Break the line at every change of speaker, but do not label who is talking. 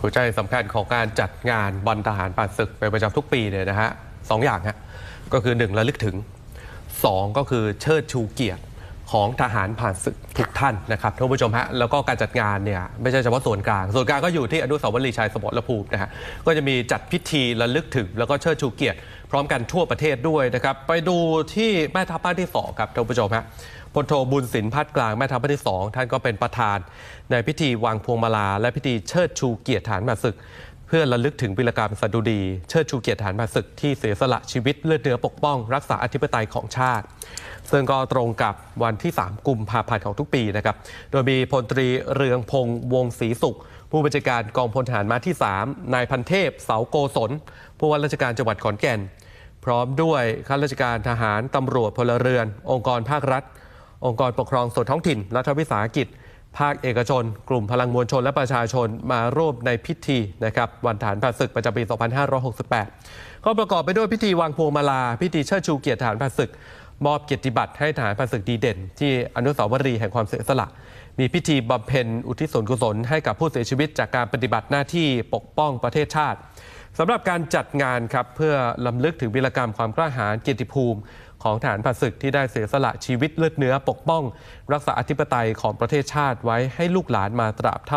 หัวใจสำคัญของการจัดงานวันทหารผ่านศึกเป็นประจำทุกปีเนี่ยนะฮะสองอย่างฮะก็คือหนึ่งระลึกถึงสองก็คือเชิดชูเกียรติ ของทหารผ่านศึกทุกท่านนะครับท่านผู้ชมฮะแล้วก็การจัดงานเนี่ยไม่ใช่เฉพาะส่วนกลาง ส่วนกลางก็อยู่ที่อนุสาวรีย์ชัยสมรภูมินะฮะก็จะมีจัดพิธีระลึกถึง แล้วก็เชิดชูเกียรติ พร้อมกันทั่วประเทศด้วยนะครับ ไปดูที่แม่ทัพภาคที่สองครับท่านผู้ชมฮะพลโทบุญสินพัดกลางแม่ทัพภาคที่สองท่านก็เป็นประธาน ในพิธีวางพวงมาลา และพิธีเชิดชูเกียรติฐานผ่านศึก เพื่อระลึกถึงวิรกรรมสดุดีเชิดชูเกียรติฐานผ่าศึกที่เสียสละชีวิตเลือดเนื้อปกป้อง รักษาอธิปไตยของชาติ ซึ่งก็ตรงกับวันที่ 3 กุมภาพันธ์ของทุกปีนะครับ โดยมีพลตรีเรืองพงษ์วงศรีสุข ผู้บัญชาการกองพลทหารมาที่ 3 นายพันเทพ เสาโกศลผู้ว่าราชการจังหวัดขอนแก่น พร้อมด้วยข้าราชการทหารตำรวจพลเรือน องค์กรภาครัฐ องค์กรปกครองส่วนท้องถิ่นรัฐวิสาหกิจ ภาคเอกชน กลุ่มพลังมวลชนและประชาชนมาร่วมในพิธีนะครับวันฐานผ่านศึกประจำปี 2568 ก็ประกอบไปด้วยพิธีวางพวงมาลา พิธีเชิดชูเกียรติฐานผ่านศึก มอบเกียรติบัตรให้ฐานผ่านศึกดีเด่น ที่อนุสาวรีย์แห่งความเสียสละ มีพิธีบำเพ็ญอุทิศส่วนกุศลให้กับผู้เสียชีวิตจากการปฏิบัติหน้าที่ปกป้องประเทศชาติ สำหรับการจัดงานครับเพื่อลำลึกถึงวีรกรรมความกล้าหาญเกียรติภูมิ ของฐานผ่าศึกที่ได้เสียสละชีวิตเลือดเนื้อปกป้อง รักษาอธิปไตยของประเทศชาติไว้ให้ลูกหลานมาตราบเท่า